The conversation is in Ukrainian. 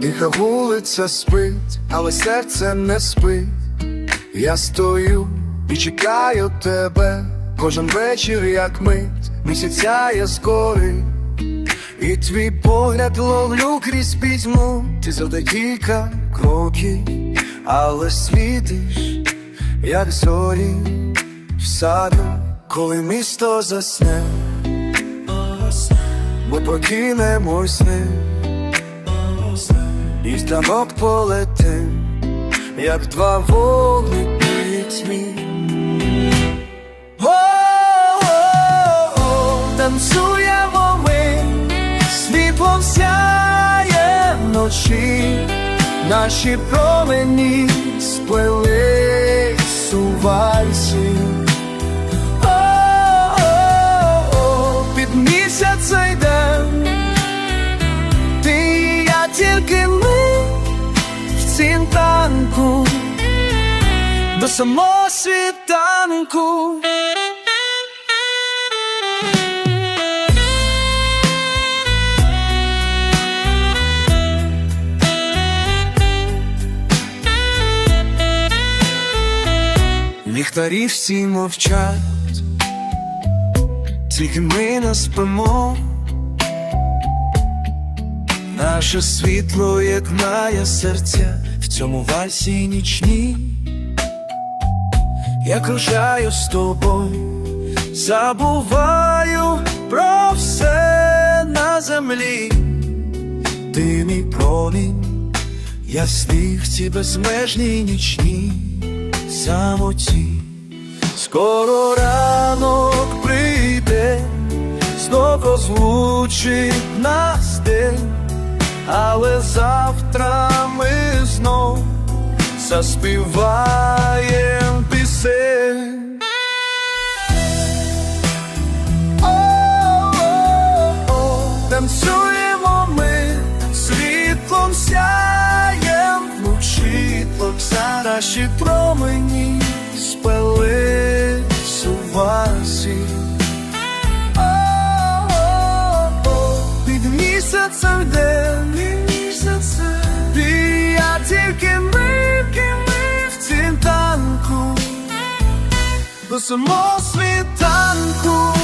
Тиха вулиця спить, але серце не спить. Я стою і чекаю тебе. Кожен вечір, як мить, місяця я згори. І твій погляд ловлю крізь пітьму, ти завжди кілька кроків, але світиш, як зорі. В саду, коли місто засне, ми покинемо сни, і дамок полетим, як два вогники тьмі. О-о-о, Танцюємо ми, світлом сяє вночі, наші промені сплелись у до самого світанку. Ліхтарі всі мовчать, тільки ми не спимо. Наше світло єднає серця в цьому вальсі нічній. Я кружаю з тобою, забуваю про все на землі. Ти мій промінь, я сніг в цій безмежній нічній самоті. Скоро ранок прийде, знов розлучить нас день, але завтра ми знов заспіваєм Танцюємо ми, світлом сяєм вночі, за наші промені спелись у вазі. Під місяцем день, і я тільки ми, ми в цім танку, до самого світанку.